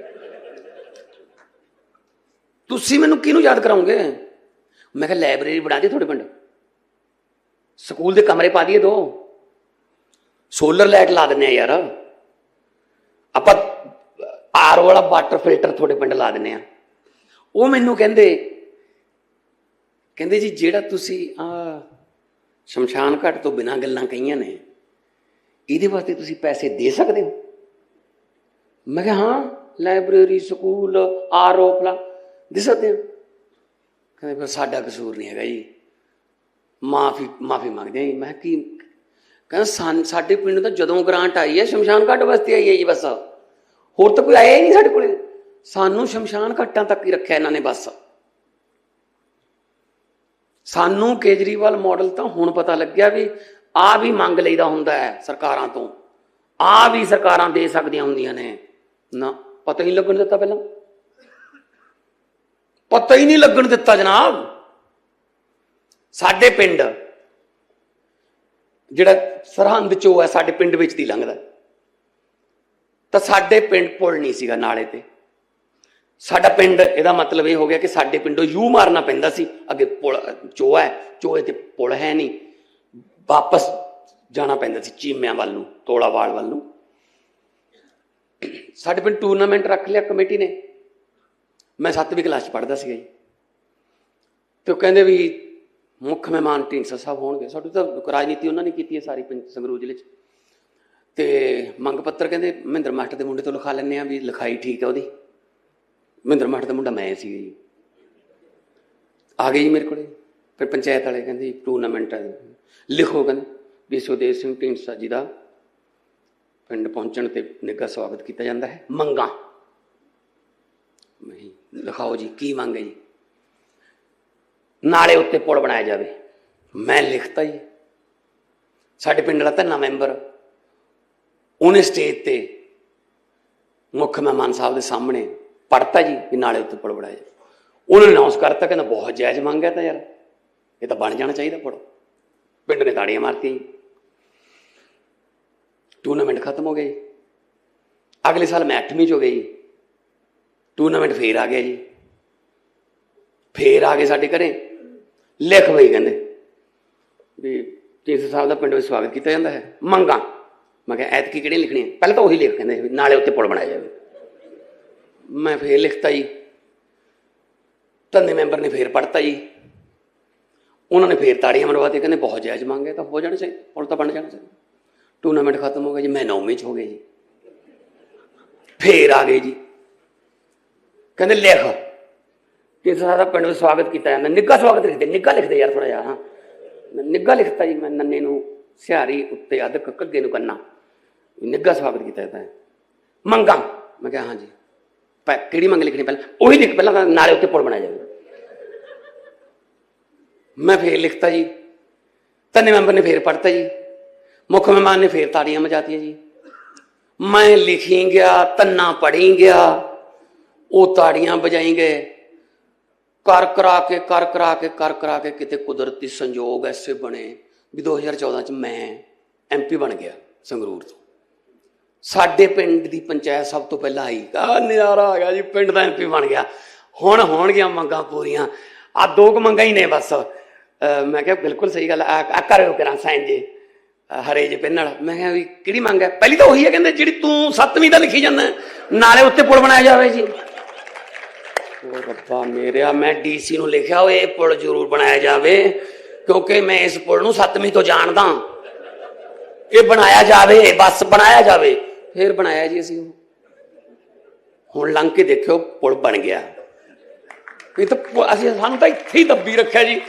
ਤੁਸੀਂ ਮੈਨੂੰ ਕਿਹਨੂੰ ਯਾਦ ਕਰਾਉਂਗੇ ਮੈਂ ਕਿਹਾ ਲਾਇਬ੍ਰੇਰੀ ਬਣਾ ਦੇ ਤੁਹਾਡੇ ਪਿੰਡ। ਸਕੂਲ ਦੇ ਕਮਰੇ ਪਾ ਦਈਏ ਦੋ। ਸੋਲਰ ਲਾਈਟ ਲਾ ਦਿੰਨੇ ਆ ਯਾਰ। ਆਪਾਂ ਆਰ ਵਾਲਾ ਵਾਟਰ ਫਿਲਟਰ ਤੁਹਾਡੇ ਪਿੰਡ ਲਾ ਦਿੰਨੇ ਆ। ਉਹ ਮੈਨੂੰ ਕਹਿੰਦੇ ਕਹਿੰਦੇ ਜੀ ਜਿਹੜਾ ਤੁਸੀਂ ਆ ਸ਼ਮਸ਼ਾਨ ਘਾਟ ਤੋਂ ਬਿਨਾਂ ਗੱਲਾਂ ਕਹੀਆਂ ਨੇ, ਇਹਦੇ ਵਾਸਤੇ ਤੁਸੀਂ ਪੈਸੇ ਦੇ ਸਕਦੇ ਹੋ? ਮੈਂ ਕਿਹਾ ਹਾਂ, ਲਾਇਬ੍ਰੇਰੀ, ਸਕੂਲ ਆਰਓ ਫਲਾ। ਦਿਸਦੇ ਸਕਦੇ ਹੋ? ਕਹਿੰਦੇ ਫਿਰ ਸਾਡਾ ਕਸੂਰ ਨਹੀਂ ਹੈਗਾ ਜੀ। ਮਾਫੀ ਮਾਫੀ ਮੰਗਦੇ ਆ ਜੀ। ਮੈਂ ਕਿਹਾ, ਕੀ ਕਹਿੰਦਾ, ਸਾਨ- ਸਾਡੇ ਪਿੰਡ ਤੋਂ ਜਦੋਂ ਗ੍ਰਾਂਟ ਆਈ ਹੈ, ਸ਼ਮਸ਼ਾਨ ਘਾਟ ਵਾਸਤੇ ਆਈ ਹੈ ਜੀ ਬਸ। ਹੋਰ ਤਾਂ ਕੋਈ ਆਇਆ ਹੀ ਨਹੀਂ ਸਾਡੇ ਕੋਲੇ। ਸਾਨੂੰ ਸ਼ਮਸ਼ਾਨ ਘਾਟਾਂ ਤੱਕ ਹੀ ਰੱਖਿਆ ਇਹਨਾਂ ਨੇ ਬਸ। ਸਾਨੂੰ ਕੇਜਰੀਵਾਲ ਮਾਡਲ ਤਾਂ ਹੁਣ ਪਤਾ ਲੱਗਿਆ ਵੀ ਆ ਵੀ ਮੰਗ ਲਈਦਾ ਹੁੰਦਾ ਹੈ ਸਰਕਾਰਾਂ ਤੋਂ। ਆ ਵੀ ਸਰਕਾਰਾਂ ਦੇ ਸਕਦੀਆਂ ਹੁੰਦੀਆਂ ਨੇ। ਨਾ, ਪਤਾ ਹੀ ਲੱਗਣ ਦਿੱਤਾ ਪਹਿਲਾਂ। ਪਤਾ ਹੀ ਨਹੀਂ ਲੱਗਣ ਦਿੱਤਾ ਜਨਾਬ। ਸਾਡੇ ਪਿੰਡ, ਜਿਹੜਾ ਸਰਹੰਦ ਚੋ ਹੈ, ਸਾਡੇ ਪਿੰਡ ਵਿੱਚ ਦੀ ਲੰਘਦਾ ਤਾਂ ਸਾਡੇ ਪਿੰਡ ਪੁਲ ਨਹੀਂ ਸੀਗਾ ਨਾਲੇ ਤੇ। ਸਾਡਾ ਪਿੰਡ, ਇਹਦਾ ਮਤਲਬ ਇਹ ਹੋ ਗਿਆ ਕਿ ਸਾਡੇ ਪਿੰਡੋਂ ਯੂ ਮਾਰਨਾ ਪੈਂਦਾ ਸੀ। ਅੱਗੇ ਪੁਲ, ਚੋ ਹੈ ਚੋਏ ਤੇ ਪੁਲ ਹੈ ਨਹੀਂ। ਵਾਪਸ ਜਾਣਾ ਪੈਂਦਾ ਸੀ ਚੀਮਿਆਂ ਵੱਲ ਨੂੰ, ਤੋਲਾਵਾਲ ਵੱਲ ਨੂੰ। ਸਾਡੇ ਪਿੰਡ ਟੂਰਨਾਮੈਂਟ ਰੱਖ ਲਿਆ ਕਮੇਟੀ ਨੇ। ਮੈਂ 7ਵੀਂ ਕਲਾਸ ਚ ਪੜ੍ਹਦਾ ਸੀਗਾ ਜੀ। ਤੇ ਉਹ ਕਹਿੰਦੇ ਵੀ ਮੁੱਖ ਮਹਿਮਾਨ ਢੀਂਡਸਾ ਸਾਹਿਬ ਹੋਣਗੇ। ਸਾਡੀ ਤਾਂ ਰਾਜਨੀਤੀ ਉਹਨਾਂ ਨੇ ਕੀਤੀ ਹੈ ਸਾਰੀ ਪਿੰਡ ਸੰਗਰੂਰ ਜ਼ਿਲ੍ਹੇ 'ਚ। ਤੇ ਮੰਗ ਪੱਤਰ ਕਹਿੰਦੇ ਮਹਿੰਦਰ ਮਾਸਟਰ ਦੇ ਮੁੰਡੇ ਤੋਂ ਲਿਖਾ ਲੈਂਦੇ ਆ ਵੀ ਲਿਖਾਈ ਠੀਕ ਹੈ ਉਹਦੀ। ਮਹਿੰਦਰ ਮਾਸਟਰ ਦਾ ਮੁੰਡਾ ਮੈਂ ਸੀ ਜੀ। ਆ ਗਈ ਜੀ ਮੇਰੇ ਕੋਲੇ। ਫਿਰ ਪੰਚਾਇਤ ਵਾਲੇ ਕਹਿੰਦੇ ਜੀ ਟੂਰਨਾਮੈਂਟ ਹੈ ਲਿਖੋ ਕਹਿੰਦੇ ਵੀ ਸੁਦੇਵ ਸਿੰਘ ਢੀਂਡਸਾ ਜੀ ਦਾ ਪਿੰਡ ਪਹੁੰਚਣ ਤੇ ਨਿੱਘਾ ਸਵਾਗਤ ਕੀਤਾ ਜਾਂਦਾ ਹੈ। ਮੰਗਾ। ਲਿਖਾਓ ਜੀ, ਕੀ ਮੰਗ ਹੈ ਜੀ? ਨਾਲੇ ਉੱਤੇ ਪੁਲ ਬਣਾਇਆ ਜਾਵੇ। ਮੈਂ ਲਿਖਤਾ ਜੀ। ਸਾਡੇ ਪਿੰਡ ਦਾ ਧੰਨਾ ਮੈਂਬਰ, ਉਹਨੇ ਸਟੇਜ ਤੇ ਮੁੱਖ ਮਹਿਮਾਨ ਸਾਹਿਬ ਦੇ ਸਾਹਮਣੇ ਪੜਤਾ ਜੀ ਵੀ ਨਾਲੇ ਉੱਤੇ ਪੁਲ ਬਣਾਇਆ ਜਾਵੇ। ਉਹਨਾਂ ਨੇ ਅਨਾਉਂਸ ਕਰਤਾ, ਕਹਿੰਦਾ ਬਹੁਤ ਜਾਇਜ਼ ਮੰਗ ਹੈ ਤਾਂ ਯਾਰ, ਇਹ ਤਾਂ ਬਣ ਜਾਣਾ ਚਾਹੀਦਾ ਪੁਲ। ਪਿੰਡ ਨੇ ਤਾੜੀਆਂ ਮਾਰਤੀਆਂ ਜੀ। ਟੂਰਨਾਮੈਂਟ ਖਤਮ ਹੋ ਗਿਆ ਜੀ। ਅਗਲੇ ਸਾਲ ਮੈਂ 8ਵੀਂ ਚ ਹੋ ਗਈ ਜੀ। ਟੂਰਨਾਮੈਂਟ ਫੇਰ ਆ ਗਿਆ ਜੀ। ਫੇਰ ਆ ਗਏ ਸਾਡੇ ਘਰੇ। ਲਿਖ ਬਈ ਕਹਿੰਦੇ। ਵੀ ਤੀਸ ਸਾਹਿਬ ਦਾ ਪਿੰਡ ਵਿੱਚ ਸਵਾਗਤ ਕੀਤਾ ਜਾਂਦਾ ਹੈ। ਮੰਗਾ। ਮੈਂ ਕਿਹਾ, ਐਤਕੀ ਕਿਹੜੀਆਂ ਲਿਖਣੀਆਂ? ਪਹਿਲਾਂ ਤਾਂ ਉਹੀ ਲਿਖ ਕਹਿੰਦੇ ਵੀ ਨਾਲੇ ਉੱਤੇ ਪੁਲ ਬਣਾਇਆ ਜਾਵੇ। ਮੈਂ ਫੇਰ ਲਿਖਤਾ ਜੀ। ਧੰਨੇ ਮੈਂਬਰ ਨੇ ਫੇਰ ਪੜਤਾ ਜੀ। ਉਹਨਾਂ ਨੇ ਫੇਰ ਤਾੜੀਆਂ ਮਰਵਾਤੇ ਕਹਿੰਦੇ ਬਹੁਤ ਜਾਇਜ਼ ਮੰਗ ਹੈ, ਤਾਂ ਹੋ ਜਾਣਾ ਚਾਹੀਦਾ ਪੁਲ ਤਾਂ ਬਣ ਜਾਣਾ ਚਾਹੀਦਾ ਟੂਰਨਾਮੈਂਟ ਖਤਮ ਹੋ ਗਿਆ ਜੀ, ਮੈਂ ਨੌਵੇਂ ਚ ਹੋ ਗਿਆ ਜੀ। ਫੇਰ ਆ ਗਏ ਜੀ। ਕਹਿੰਦੇ ਲਿਖ ਕਿਸ ਦਾ ਪਿੰਡ ਵਿੱਚ ਸਵਾਗਤ ਕੀਤਾ ਜਾਂਦਾ ਨਿੱਘਾ ਸਵਾਗਤ ਲਿਖਦੇ, ਨਿੱਘਾ ਲਿਖਦੇ ਯਾਰ ਥੋੜਾ ਜਿਹਾ, ਹਾਂ। ਮੈਂ ਨਿੱਘਾ ਲਿਖਤਾ ਜੀ, ਮੈਂ ਨੰਨੇ ਨੂੰ ਸਿਹਾਰੀ ਉੱਤੇ ਅੱਧ ਕੱਗੇ ਨੂੰ ਕੰਨਾ। ਵੀ ਨਿੱਘਾ ਸਵਾਗਤ ਕੀਤਾ ਜਾਂਦਾ ਹੈ। ਮੰਗਾਂ। ਮੈਂ ਕਿਹਾ, ਹਾਂ ਜੀ। ਪੈ, ਕਿਹੜੀ ਮੰਗ ਲਿਖਣੀ ਪਹਿਲਾਂ? ਉਹੀ ਲਿਖ ਪਹਿਲਾਂ ਤਾਂ ਨਾਲੇ ਉੱਤੇ ਪੁਲ ਬਣਾਇਆ ਜਾਵੇ ਮੈਂ ਫੇਰ ਲਿਖਤਾ ਜੀ। ਤੰਨੇ ਮੈਂਬਰ ਨੇ ਫੇਰ ਪੜਤਾ ਜੀ। ਮੁੱਖ ਮਹਿਮਾਨ ਨੇ ਫੇਰ ਤਾੜੀਆਂ ਮਜਾਤੀਆਂ ਜੀ। ਮੈਂ ਲਿਖੀ ਗਿਆ ਤੰਨਾ ਪੜੀ ਗਿਆ ਉਹ ਤਾੜੀਆਂ ਵਜਾਈ ਗਏ। ਕਰ ਕਰਾ ਕੇ ਕਰ ਕਰਾ ਕੇ ਕਰ ਕਰਾ ਕੇ ਕਿਤੇ ਕੁਦਰਤੀ ਸੰਯੋਗ ਐਸੇ ਬਣੇ ਵੀ 2014 ਚ ਮੈਂ ਐਮਪੀ ਬਣ ਗਿਆ ਸੰਗਰੂਰ ਤੋਂ। ਸਾਡੇ ਪਿੰਡ ਦੀ ਪੰਚਾਇਤ ਸਭ ਤੋਂ ਪਹਿਲਾਂ ਆਈ। ਆ ਨਜ਼ਾਰਾ ਆ ਗਿਆ ਜੀ, ਪਿੰਡ ਦਾ ਐਮਪੀ ਬਣ ਗਿਆ। ਹੁਣ ਹੋਣਗੀਆਂ ਮੰਗਾਂ ਪੂਰੀਆਂ। ਆ ਦੋ ਕੁ ਮੰਗਾਂ ਹੀ ਨੇ ਬਸ। ਅਹ ਮੈਂ ਕਿਹਾ ਬਿਲਕੁਲ ਸਹੀ ਗੱਲ ਆ। ਆ ਕਰਿਓ ਕਰਾਂ ਸਾਈਨ ਜੀ ਹਰੇ ਜੇ ਪਿੰਨ ਨਾਲ ਮੈਂ ਕਿਹਾ ਵੀ ਕਿਹੜੀ ਮੰਗ ਹੈ? ਪਹਿਲੀ ਤਾਂ ਉਹੀ ਹੈ ਕਹਿੰਦੇ, ਜਿਹੜੀ ਤੂੰ ਸੱਤਵੀਂ ਦਾ ਲਿਖੀ ਜਾਂਦਾ, ਨਾਲੇ ਉੱਤੇ ਪੁਲ ਬਣਾਇਆ ਜਾਵੇ ਜੀ। ਉਹ ਰੱਬਾ ਮੇਰਿਆ, ਮੈਂ ਡੀਸੀ ਨੂੰ ਲਿਖਿਆ ਹੋਏ ਇਹ ਪੁਲ ਜ਼ਰੂਰ ਬਣਾਇਆ ਜਾਵੇ, ਕਿਉਂਕਿ ਮੈਂ ਇਸ ਪੁਲ ਨੂੰ ਸੱਤਵੀਂ ਤੋਂ ਜਾਣਦਾ ਇਹ ਬਣਾਇਆ ਜਾਵੇ ਬਸ ਬਣਾਇਆ ਜਾਵੇ, ਫਿਰ ਬਣਾਇਆ ਜੀ ਅਸੀਂ ਉਹ ਹੁਣ ਲੰਘ ਕੇ ਦੇਖਿਓ, ਪੁਲ ਬਣ ਗਿਆ। ਇਹ ਤਾਂ ਪੁ- ਅਸੀਂ ਸਾਨੂੰ ਤਾਂ ਇੱਥੇ ਹੀ ਦੱਬੀ ਰੱਖਿਆ ਜੀ।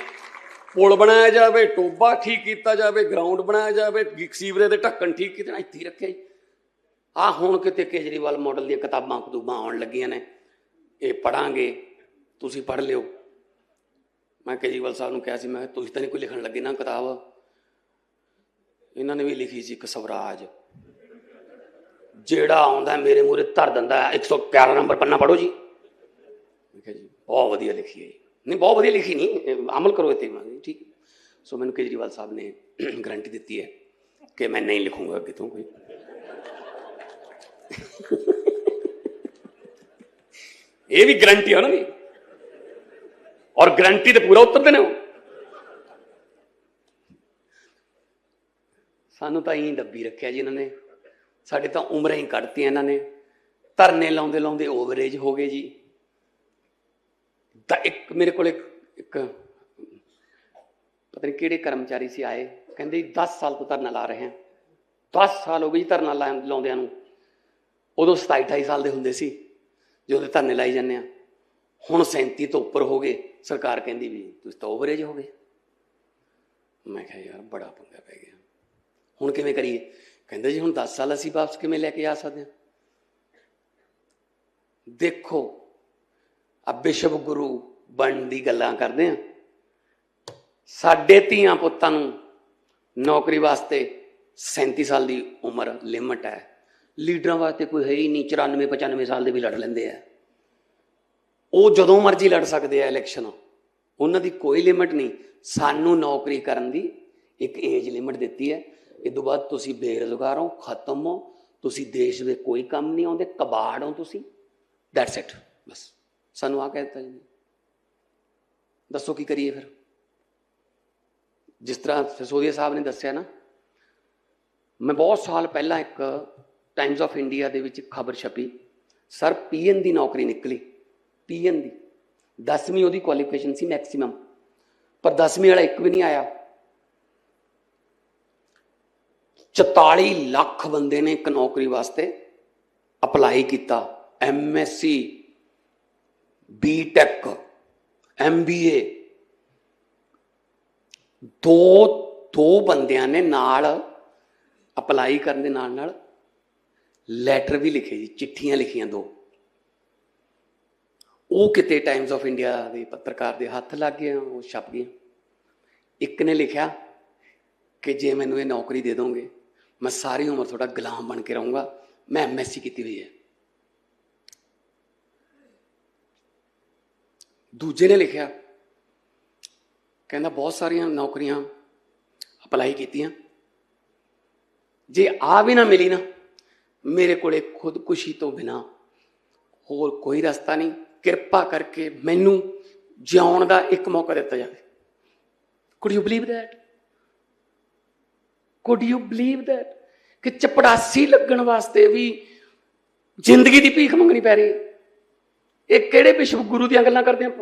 ਪੁਲ ਬਣਾਇਆ ਜਾਵੇ, ਟੋਬਾ ਠੀਕ ਕੀਤਾ ਜਾਵੇ ਗਰਾਊਂਡ ਬਣਾਇਆ ਜਾਵੇ ਸੀਵਰੇ ਦੇ ਢੱਕਣ ਠੀਕ ਕੀਤੇ ਇੱਥੇ ਹੀ ਰੱਖਿਆ ਜੀ। ਆ ਹੁਣ ਕਿਤੇ ਕੇਜਰੀਵਾਲ ਮਾਡਲ ਦੀਆਂ ਕਿਤਾਬਾਂ ਕਤੂਬਾਂ ਆਉਣ ਲੱਗੀਆਂ ਨੇ। ਇਹ ਪੜਾਂਗੇ ਤੁਸੀਂ ਪੜ ਲਿਓ। ਮੈਂ ਕੇਜਰੀਵਾਲ ਸਾਹਿਬ ਨੂੰ ਕਿਹਾ ਸੀ ਮੈਂ ਕਿਹਾ ਤੁਸੀਂ ਤਾਂ ਨਹੀਂ ਕੋਈ ਲਿਖਣ ਲੱਗੇ ਨਾ ਕਿਤਾਬ। ਇਹਨਾਂ ਨੇ ਵੀ ਲਿਖੀ ਸੀ ਇੱਕ ਸਵਰਾਜ। ਜਿਹੜਾ ਆਉਂਦਾ ਮੇਰੇ ਮੂਹਰੇ ਧਰ ਦਿੰਦਾ ਹੈ, 111 ਨੰਬਰ ਪੰਨਾ ਪੜੋ ਜੀ। ਮੈਂ ਕਿਹਾ ਜੀ ਬਹੁਤ ਵਧੀਆ ਲਿਖੀ ਹੈ ਜੀ। ਨਹੀਂ ਬਹੁਤ ਵਧੀਆ ਲਿਖੀ ਨਹੀਂ ਅਮਲ ਕਰੋ ਤੇ ਠੀਕ ਸੋ ਮੈਨੂੰ ਕੇਜਰੀਵਾਲ ਸਾਹਿਬ ਨੇ ਗਰੰਟੀ ਦਿੱਤੀ ਹੈ ਕਿ ਮੈਂ ਨਹੀਂ ਲਿਖੂੰਗਾ ਅੱਗੇ ਤੋਂ ਕੋਈ। ਇਹ ਵੀ ਗਰੰਟੀ ਹੈ ਉਹਨਾਂ ਦੀ ਔਰ ਗਰੰਟੀ ਤੇ ਪੂਰਾ ਉਤਰਦੇ ਨੇ ਉਹ ਸਾਨੂੰ ਤਾਂ ਇਹੀ ਡੱਬੀ ਰੱਖਿਆ ਜੀ ਇਹਨਾਂ ਨੇ। ਸਾਡੇ ਤਾਂ ਉਮਰਾਂ ਹੀ ਕੱਢਤੀਆਂ ਇਹਨਾਂ ਨੇ। ਧਰਨੇ ਲਾਉਂਦੇ ਲਾਉਂਦੇ ਓਵਰੇਜ ਹੋ ਗਏ ਜੀ। ਤਾਂ ਇੱਕ ਮੇਰੇ ਕੋਲ ਇੱਕ ਇੱਕ ਪਤਾ ਨਹੀਂ ਕਿਹੜੇ ਕਰਮਚਾਰੀ ਸੀ ਆਏ। ਕਹਿੰਦੇ ਜੀ 10 ਸਾਲ ਤੋਂ ਧਰਨਾ ਲਾ ਰਹੇ ਹਾਂ। 10 ਸਾਲ ਹੋ ਗਏ ਜੀ ਧਰਨਾ ਲਾ- ਲਾਉਂਦਿਆਂ ਨੂੰ। ਉਦੋਂ 27 28 ਸਾਲ ਦੇ ਹੁੰਦੇ ਸੀ। ਜਦੋਂ ਧਰਨੇ ਲਾਈ ਜਾਂਦੇ ਆ। ਹੁਣ 37 ਤੋਂ ਉੱਪਰ ਹੋ ਗਏ, ਸਰਕਾਰ ਕਹਿੰਦੀ ਵੀ ਤੁਸੀਂ ਤਾਂ ਓਵਰੇਜ ਹੋ ਗਏ। ਮੈਂ ਕਿਹਾ ਯਾਰ ਬੜਾ ਪੰਗਾ ਪੈ ਗਿਆ। ਹੁਣ ਕਿਵੇਂ ਕਰੀਏ? ਕਹਿੰਦੇ ਜੀ ਹੁਣ 10 ਸਾਲ ਅਸੀਂ ਵਾਪਸ ਕਿਵੇਂ ਲੈ ਕੇ ਆ ਸਕਦੇ ਹਾਂ ਦੇਖੋ ਆ ਵਿਸ਼ਵ ਗੁਰੂ ਬਣਨ ਦੀ ਗੱਲਾਂ ਕਰਦੇ ਆ। ਸਾਡੇ ਧੀਆਂ ਪੁੱਤਾਂ ਨੂੰ ਨੌਕਰੀ ਵਾਸਤੇ 37 ਸਾਲ ਦੀ ਉਮਰ ਲਿਮਟ ਹੈ। ਲੀਡਰਾਂ ਵਾਸਤੇ ਕੋਈ ਹੈ ਹੀ ਨਹੀਂ 94 95 ਸਾਲ ਦੇ ਵੀ ਲੜ ਲੈਂਦੇ ਆ। ਉਹ ਜਦੋਂ ਮਰਜ਼ੀ ਲੜ ਸਕਦੇ ਆ ਇਲੈਕਸ਼ਨ। ਉਹਨਾਂ ਦੀ ਕੋਈ ਲਿਮਟ ਨਹੀਂ। ਸਾਨੂੰ ਨੌਕਰੀ ਕਰਨ ਦੀ ਇੱਕ ਏਜ ਲਿਮਟ ਦਿੱਤੀ ਹੈ। ਇਹ ਤੋਂ ਬਾਅਦ ਤੁਸੀਂ ਬੇਰੁਜ਼ਗਾਰ ਹੋ, ਖਤਮ ਹੋ। ਤੁਸੀਂ ਦੇਸ਼ ਦੇ ਕੋਈ ਕੰਮ ਨਹੀਂ ਆਉਂਦੇ, ਕਬਾੜ ਹੋ ਤੁਸੀਂ। ਦੈਟਸ ਇਟ ਬਸ। ਸਾਨੂੰ ਆ ਕਹਿ ਦਿੱਤਾ ਜੀ। ਦੱਸੋ ਕੀ ਕਰੀਏ ਫਿਰ? ਜਿਸ ਤਰ੍ਹਾਂ ਸਿਸੋਦੀਆ ਸਾਹਿਬ ਨੇ ਦੱਸਿਆ ਨਾ, ਮੈਂ ਬਹੁਤ ਸਾਲ ਪਹਿਲਾਂ ਇੱਕ ਟਾਈਮਸ ਆਫ ਇੰਡੀਆ ਦੇ ਵਿੱਚ ਖਬਰ ਛਪੀ, ਸਰ ਪੀਐਨ ਦੀ ਨੌਕਰੀ ਨਿਕਲੀ ਪੀਐਨ ਦੀ। 10ਵੀਂ ਉਹਦੀ ਕੁਆਲੀਫਿਕੇਸ਼ਨ ਸੀ ਮੈਕਸਿਮਮ ਪਰ 10ਵੀਂ ਵਾਲਾ ਇੱਕ ਵੀ ਨਹੀਂ ਆਇਆ। 44 ਲੱਖ ਬੰਦੇ ਨੇ ਇੱਕ ਨੌਕਰੀ ਵਾਸਤੇ ਅਪਲਾਈ ਕੀਤਾ ਐਮਐਸਸੀ ਬੀਟੈਕ ਐਮਬੀਏ ਦੋ ਦੋ ਬੰਦਿਆਂ ਨੇ ਨਾਲ ਅਪਲਾਈ ਕਰਨ ਦੇ ਨਾਲ ਨਾਲ ਲੈਟਰ ਵੀ ਲਿਖੇ ਜੀ, ਚਿੱਠੀਆਂ ਲਿਖੀਆਂ ਦੋ। ਉਹ ਕਿਤੇ ਟਾਈਮਸ ਆਫ ਇੰਡੀਆ ਦੇ ਪੱਤਰਕਾਰ ਦੇ ਹੱਥ ਲੱਗ ਗਏ ਉਹ ਛਪ ਗਏ ਇੱਕ ਨੇ ਲਿਖਿਆ ਕਿ ਜੇ ਮੈਨੂੰ ਇਹ ਨੌਕਰੀ ਦੇ ਦੋਗੇ, ਮੈਂ ਸਾਰੀ ਉਮਰ ਤੁਹਾਡਾ ਗੁਲਾਮ ਬਣ ਕੇ ਰਹੂੰਗਾ। ਮੈਂ ਐਮਐਸਸੀ ਕੀਤੀ ਹੋਈ ਹੈ। ਦੂਜੇ ਨੇ ਲਿਖਿਆ, ਕਹਿੰਦਾ ਬਹੁਤ ਸਾਰੀਆਂ ਨੌਕਰੀਆਂ ਅਪਲਾਈ ਕੀਤੀਆਂ। ਜੇ ਆ ਵੀ ਨਾ ਮਿਲੀ ਨਾ ਮੇਰੇ ਕੋਲੇ ਖੁਦਕੁਸ਼ੀ ਤੋਂ ਬਿਨਾ ਹੋਰ ਕੋਈ ਰਸਤਾ ਨਹੀਂ। ਕਿਰਪਾ ਕਰਕੇ ਮੈਨੂੰ ਜਿਉਣ ਦਾ ਇੱਕ ਮੌਕਾ ਦਿੱਤਾ ਜਾਵੇ। Could you believe that? Could you believe that? ਕਿ ਚਪੜਾਸੀ ਲੱਗਣ ਵਾਸਤੇ ਵੀ ਜ਼ਿੰਦਗੀ ਦੀ ਭੀਖ ਮੰਗਣੀ ਪੈ ਰਹੀ ਹੈ। ਇਹ ਕਿਹੜੇ ਵਿਸ਼ਵ ਗੁਰੂ ਦੀਆਂ ਗੱਲਾਂ ਕਰਦੇ ਆਪਾਂ?